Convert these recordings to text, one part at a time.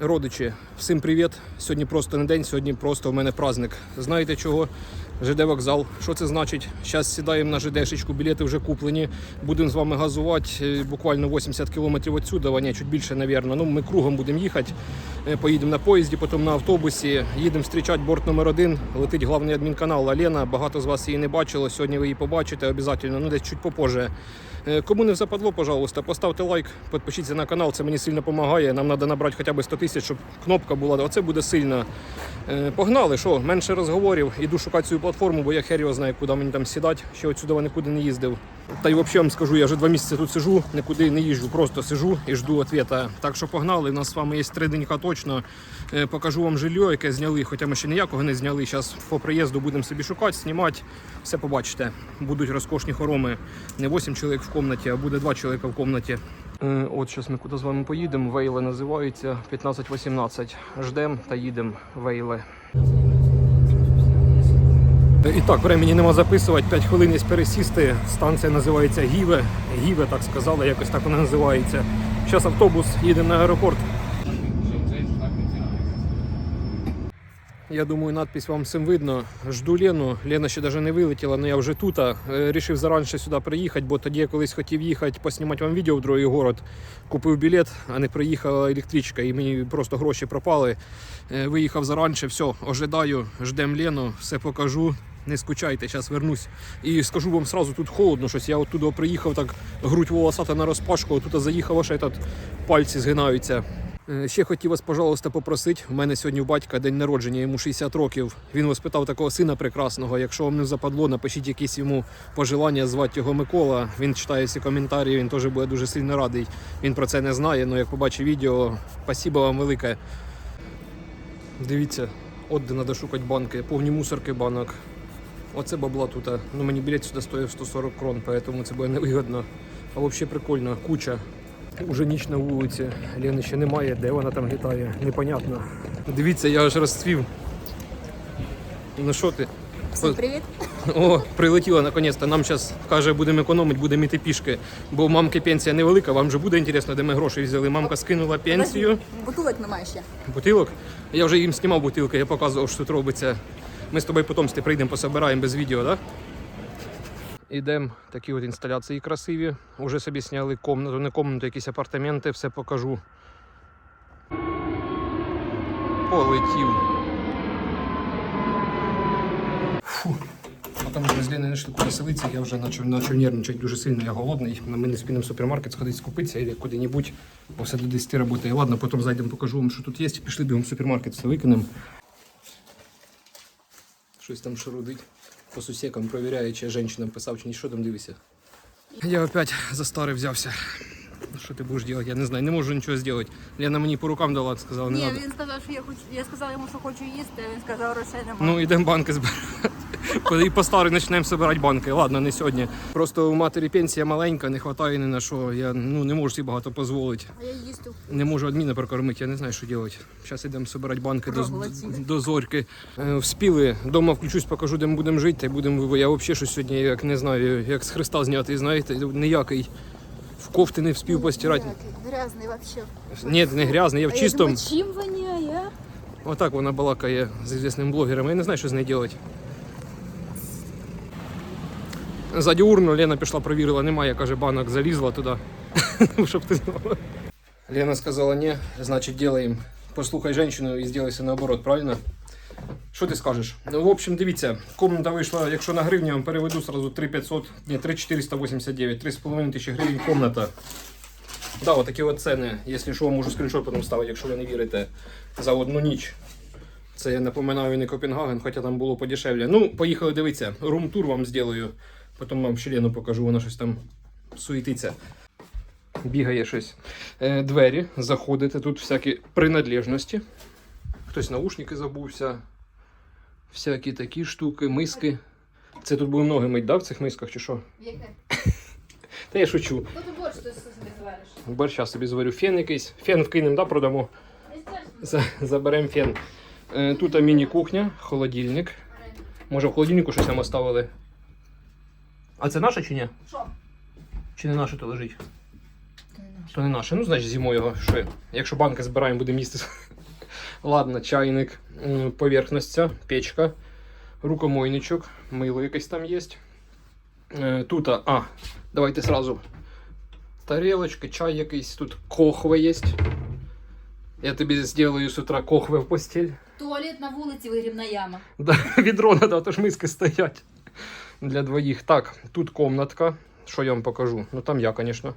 Родичі, всім привіт. Сьогодні просто не день, сьогодні просто у мене праздник. Знаєте чого? ЖД вокзал. Що це значить? Зараз сідаємо на ЖДшечку, білети вже куплені. Будемо з вами газувати е, буквально 80 кілометрів відсюди, ні, чуть більше, напевно. Ну, ми кругом будемо їхати. Е, Поїдемо на поїзді, потім на автобусі. Їдемо зустрічати борт номер один. Летить главний адмінканал Алена. Багато з вас її не бачило. Сьогодні ви її побачите обов'язково, ну десь чуть попозже. Е, Кому не западло, пожалуйста, поставте лайк, підпишіться на канал, це мені сильно допомагає. Нам треба набрати хоча б 100 тисяч, щоб кнопка була. Оце буде сильно. Погнали, що, менше розговорів. Іду шукати цю платформу, бо я хер його знаю, куди мені там сідати. Ще отсюди нікуди не їздив. Та й взагалі вам скажу, я вже два місяці тут сижу, нікуди не їжджу, просто сижу і жду відповіді. Так що погнали. У нас з вами є три денька точно. Е, Покажу вам жилье, яке зняли, хоча ми ще ніякого не зняли. Зараз по приїзду будемо собі шукати, знімати. Все побачите. Будуть розкошні хороми. Не 8 чоловік в кімнаті, а буде 2 чоловіка в кімнаті. Е, От зараз ми куди з вами поїдемо. Вейли називаються 15-18. Ждемо та їдемо вейли. І так, времені нема записувати, 5 хвилин є пересісти. Станція називається Гіве. Гіве, так сказали, якось так вона називається. Зараз автобус, їде на аеропорт. Я думаю, надпись вам всім видно. Жду Лену. Лена ще навіть не вилетіла, але я вже тут. Е, Рішив зараніше сюди приїхати, бо тоді я колись хотів їхати, поснімати вам відео в другий город. Купив білет, а не приїхала електричка, і мені просто гроші пропали. Е, Виїхав зараніше, все, ожидаю, ждем Лену, все покажу. Не скучайте, зараз вернусь. І скажу вам сразу, тут холодно щось. Я оттуда приїхав, так грудь волосата на розпашку, отут заїхав, аж этот, пальці згинаються. Е, Ще хотів вас, пожалуйста, попросити. У мене сьогодні у батька день народження, йому 60 років. Він воспитав такого сина прекрасного. Якщо вам не западло, напишіть якісь йому пожелання, звати його Микола. Він читає всі коментарі, він теж буде дуже сильно радий. Він про це не знає, але як побачив відео, спасибо вам велике. Дивіться, от де треба шукати банки, повні мусорки банок. Оце бабла тут. Ну мені білет сюди стоїв 140 крон, тому це буде невигідно. А взагалі прикольно, куча. Уже ніч на вулиці, Лени ще немає, де вона там літає, непонятно. Дивіться, я аж розцвів. Ну що ти? Всім привіт. О, прилетіла наконець-то. Нам зараз каже, будемо економити, будемо йти пішки. Бо у мамки пенсія невелика, вам же буде інтересно, де ми гроші взяли. Мамка скинула пенсію. Бутилок немає ще. Бутилок? Я вже їм знімав бутилки, я показував, що тут робиться. Ми з тобою потім прийдемо, пособираємо без відео, так? Да? Ідемо, такі от інсталяції красиві. Уже собі зняли комнату, не комнату, якісь апартаменти, все покажу. Полетів. Фу. Потім з Леною знайшли куди я вже почав, нервничати дуже сильно, я голодний. Ми не спінемо супермаркет сходити скупитися або куди-небудь, бо все до 10 працює. Ладно, потім зайдемо, покажу вам, що тут є. Пішли бігом в супермаркет, все викинемо. Щось там шарудить. По сусекам перевіряє, чи я писав, чи ні, що там дивися. Я опять за старе взявся. Ну, Що ти будеш робити? Я не знаю, не можу нічого зробити. Лена мені по рукам дала, сказала, не Ні, надо. він сказав, що я хочу. Я сказала йому, що хочу їсти, а він сказав, що нема. Ну, йдемо банки збирати. І по старій почнемо збирати банки. Ладно, не сьогодні. Просто у матері пенсія маленька, не вистачає ні на що. Я ну, не можу собі багато дозволити. А я їсту. Не можу адміна прокормити, я не знаю, що робити. Зараз йдемо збирати банки до, до зорьки. Е, Вспіли. Дома включусь, покажу, де ми будемо жити. будемо. Я взагалі щось сьогодні, як не знаю, як з Христа знятий, знаєте, ніякий. В кофти не вспів постирати. Грязний вообще. Ні, не грязний, я в чистому. чим воняє? Отак вона балакає з звісним блогером. Я не знаю, що з нею робити. Ззаді урну Лена пішла, провірила, немає, каже, банок, залізла туди. Щоб ти знала. Лена сказала, ні, значить, делаємо. Послухай жінку і зробай все наоборот, правильно? Що ти скажеш? Ну, в общем, дивіться, комната вийшла, якщо на гривні, я вам переведу сразу 3500, ні, 3489, 3,5 тисячі гривень комната. Да, от от ціни. Якщо що, можу скріншот ставити, якщо ви не вірите, за одну ніч. Це я напоминаю не Копенгаген, хоча там було подешевле. Ну, поїхали дивитися. Рум-тур вам зроблю. Потім вам щелену покажу, вона щось там суетиться. Бігає щось. Е, двері, заходите, тут всякі принадлежності. Хтось наушники забувся. Всякі такі штуки, миски. Це тут будемо ноги мить, да, в цих мисках чи що? Яке? Та я шучу. Ти борщ собі звариш? Борща собі зварю фен якийсь. Фен вкинемо, да, продамо. Заберемо фен. Е, Тут міні-кухня, холодильник. Може в холодильнику щось нам оставили. А це наше чи ні? Що? Чи не наше то лежить? То не наше. Ну, значить, зимою його. Що? Якщо банки збираємо, будемо їсти. Ладно, чайник, ця, печка, рукомойничок, мило якесь там є. Е, Тут, а, а, давайте сразу. Тарелочка, чай якийсь, тут кохве є. Я тобі зроблю з утра кохве в постіль. Туалет на вулиці, вигрібна яма. Да, відро надо, то ж миски стоять для двоїх. Так, тут комнатка. Що я вам покажу? Ну там я, звісно.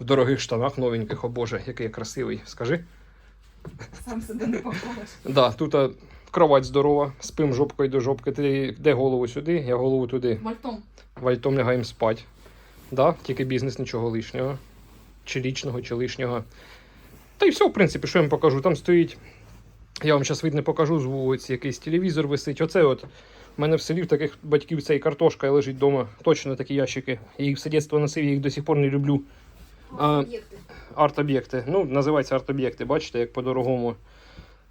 В дорогих штанах новеньких, о Боже, який я красивий. Скажи. Сам себе не поховаш. Да, тут а, кровать здорова, спим жопкою до жопки. Ти де голову сюди, я голову туди. Вальтом. Вальтом лягаємо спать. Да, тільки бізнес, нічого лишнього. Чи лічного, чи лишнього. Та й все, в принципі, що я вам покажу. Там стоїть. Я вам зараз видно покажу з вулиці, якийсь телевізор висить. Оце от. У мене в селі в таких батьків цей картошка лежить вдома. Точно такі ящики. Я їх все дитинство носив, я їх до сих пор не люблю. А, Об'єкти. арт-об'єкти. Ну, називається арт-об'єкти, бачите, як по-дорогому.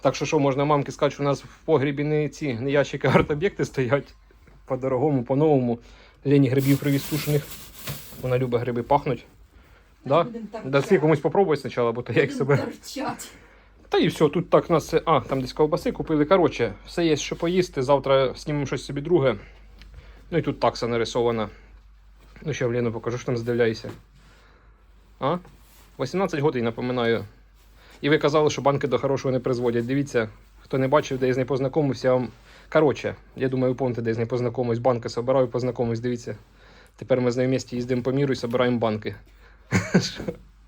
Так що що, можна мамки сказати, що у нас в погрібі не ці не ящики, а арт-об'єкти стоять. По-дорогому, по-новому. Лені грибів привіз сушених. Вона любить гриби пахнуть. Да? Будем. Да ти комусь попробуй спочатку, бо то я їх себе. торчать. Та і все, тут так у нас. А, там десь ковбаси купили. Коротше, все є, що поїсти. Завтра знімемо щось собі друге. Ну і тут такса нарисована. Ну, ще в Лену покажу, що там здивляйся. А? 18 років, напоминаю. І ви казали, що банки до хорошого не призводять. Дивіться, хто не бачив, де я з нею познайомився. я вам- Коротше, я думаю, ви помните, де я з нею познайомився. Банки собираю, познайомився, дивіться. Тепер ми з нею в місті їздимо по міру і збираємо банки.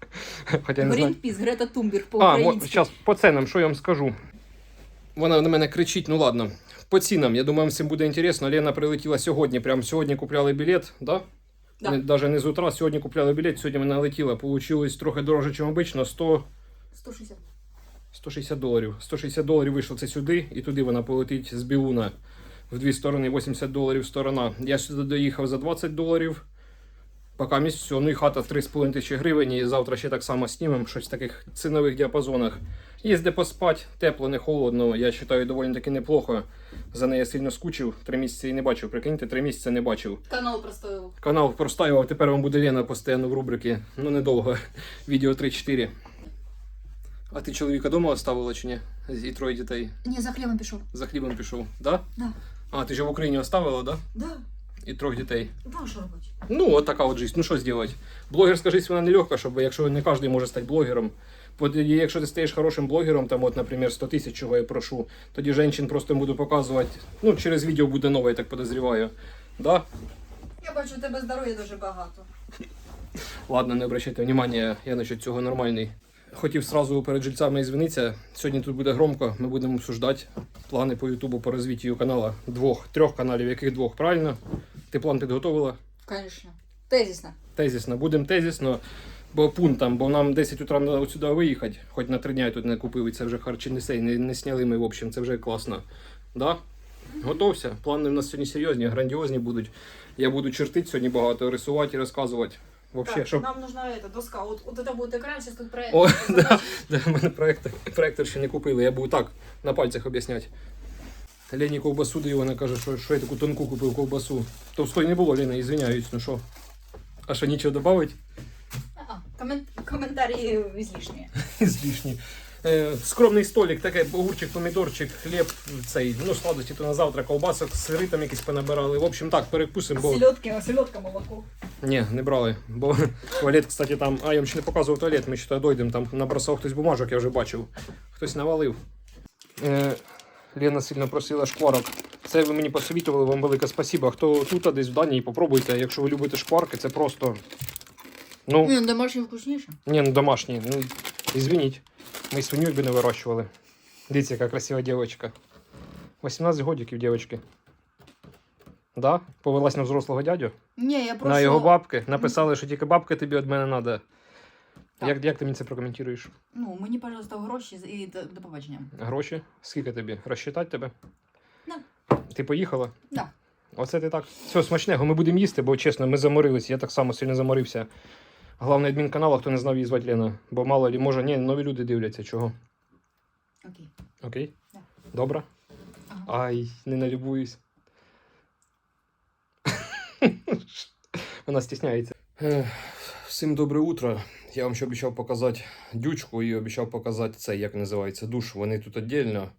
Хоча я не знаю. Грінпіс, Грета Тумберг А, мо- зараз по ценам, що я вам скажу. Вона на мене кричить, ну ладно. По цінам, я думаю, всім буде інтересно. Лена прилетіла сьогодні, прямо сьогодні купляли білет, да? Да. Не- Даже не з утра, сьогодні купляли білет, сьогодні вона летіла. Получилось трохи дороже, ніж обично, 100, 160. 160 доларів. 160 доларів вийшло це сюди, і туди вона полетить з Білуна в дві сторони, 80 доларів сторона. Я сюди доїхав за 20 доларів. Поки місць все, ну і хата 3,5 тисячі гривень, і завтра ще так само знімемо, щось в таких цінових діапазонах. Є де поспати, тепло, не холодно. Я вважаю, доволі таки неплохо. За неї я сильно скучив, три місяці її не бачив. Прикиньте, три місяці не бачив. Канал простоїв. Канал простаював, тепер вам буде Лена постійно в рубрики. Ну недовго. Відео 3-4. А ти чоловіка вдома оставила чи ні? І троє дітей. Ні, за хлібом пішов. За хлібом пішов, да? Да. А, ти ж в Україні оставила, да? Да. І трьох дітей. Ну, що робити? Ну, от така от життя. Ну що зробити? Блогерська життя вона нелегка, щоб якщо не кожен може стати блогером. Якщо ти стаєш хорошим блогером, там, от, наприклад, 100 тисяч, чого я прошу, тоді жінчин просто буду показувати. Ну, через відео буде нове, я так подозріваю. Да? Я бачу, у тебе здоров'я дуже багато. Ладно, не обращайте внимання, я насчет цього нормальний. Хотів сразу перед жильцями ізвинитися. Сьогодні тут буде громко, ми будемо обсуждати плани по Ютубу по розвиттю каналу двох, трьох каналів, яких двох правильно. Ти план підготовила? Звісно. Тезісно. Тезісно. Будемо тезісно, бо пунктам, бо нам 10 утра треба сюди виїхати, хоч на три дня я тут не купив, і це вже харчі не сей, не, не сняли ми, в общем, це вже класно. Да? Готовся. Плани в нас сьогодні серйозні, грандіозні будуть. Я буду чертити сьогодні багато, рисувати і розказувати. Вообще, Так, щоб... Нам нужна эта доска. Вот, вот это будет экран, сейчас тут проект. О, Задача. Да, в мене проектор, проектор ще не купили, я буду так на пальцях об'ясняти. Лені ковбасу даю, вона каже, що, що я таку тонку купив ковбасу. Товстой не було, Лена, ізвиняюсь, ну що. А що, нічого додати? А, комен... коментарі ізлишні. Злішні. Е, скромний столик, таке огурчик, помідорчик, хліб, цей, ну, сладості то на завтра, ковбасок, сири там якісь понабирали. В общем, так, перекусимо, бо. Селедки, селедка, молоко. Ні, не брали. Бо туалет, кстати, там. А, я вам ще не показував туалет, ми ще дойдемо, там набросав хтось бумажок, я вже бачив. Хтось навалив. Е, Лена сильно просила шкварок. Це ви мені посовітували, вам велике спасибо. Хто тут а десь в Данії, попробуйте. Якщо ви любите шкварки, це просто. Ну, Ні, домашній вкусніше. ні, ну домашні. Ну, извиніть. Ми свиню би не вирощували. Дивіться, яка красива дівчинка. 18 годиків, дівчинки. Да? Повелась на взрослого дядю? Ні, я просто... На його бабки. Написали, що тільки бабки тобі від мене треба. Як, як ти мені це прокоментуєш? Ну, мені, пожалуйста, гроші і до, до побачення. Гроші? Скільки тобі? Розчитати тебе? Да. Ти поїхала? Да. Оце ти так. Все, смачного, ми будемо їсти, бо чесно, ми заморились. Я так само сильно заморився. Головний адмін каналу, хто не знав її звати Лена. Бо мало лі, може, ні, нові люди дивляться. Чого? Окей. Окей? Да. Добре? Ага. Ай, не налюбуюсь. Вона стісняється. Всім добре утро. Я вам ще обіцяв показати дючку і обіцяв показати цей, як називається, душ. Вони тут віддільно.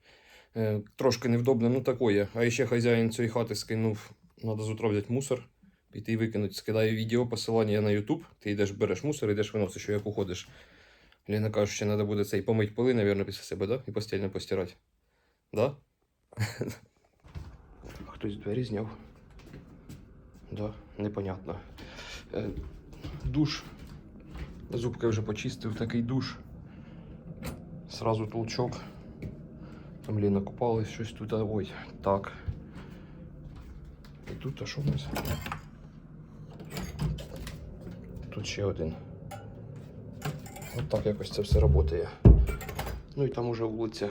Е, Трошки невдобно, ну такое. А ще хазяїн цієї хати скинув, треба з утра взяти мусор, піти і викинути. Скидаю відео, посилання на YouTube. Ти йдеш, береш мусор, йдеш виносиш, що як уходиш. Ліна каже, що треба буде цей помить поли, мабуть, після себе, да? І постільно постирати. Да? Хтось двері зняв. Да, непонятно. Душ. Зубки вже почистив, такий душ. Сразу толчок. Там Ліна купалась, щось тут. Ой, так. І тут а що в нас? Тут ще один. От так якось це все працює. Ну і там уже вулиця.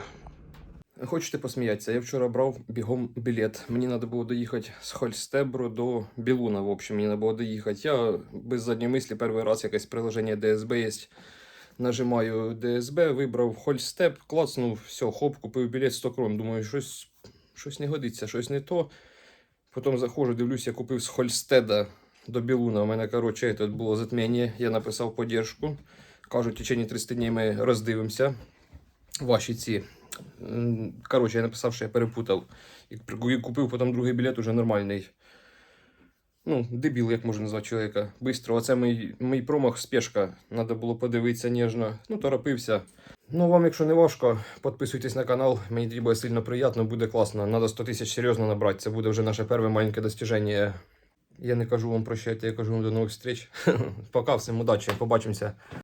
Хочете посміятися? Я вчора брав бігом білет. Мені треба було доїхати з Хольстебру до Білуна. В общем, мені треба було доїхати. Я без задньої мислі перший раз якесь приложення ДСБ є. Нажимаю ДСБ, вибрав Хольстеб, клацнув, все, хоп, купив білет 100 крон. Думаю, щось, щось не годиться, щось не то. Потім заходжу, дивлюся, я купив з Хольстеда до Білуна. У мене, коротше, було затміння. Я написав поддержку. Кажуть, в течение 30 днів ми роздивимося ваші ці. Коротше, я написав, що я перепутав. І купив потім другий білет уже нормальний. Ну, дебіл, як можна назвати чоловіка. Бистро. Оце мій, мій промах, спешка. Треба було подивитися ніжно. Ну, торопився. Ну, вам, якщо не важко, підписуйтесь на канал. Мені буде сильно приємно, буде класно. Надо 100 тисяч серйозно набрати. Це буде вже наше перше маленьке достіження. Я не кажу вам прощайте, я кажу вам до нових зустріч. Пока, всім удачі, побачимося.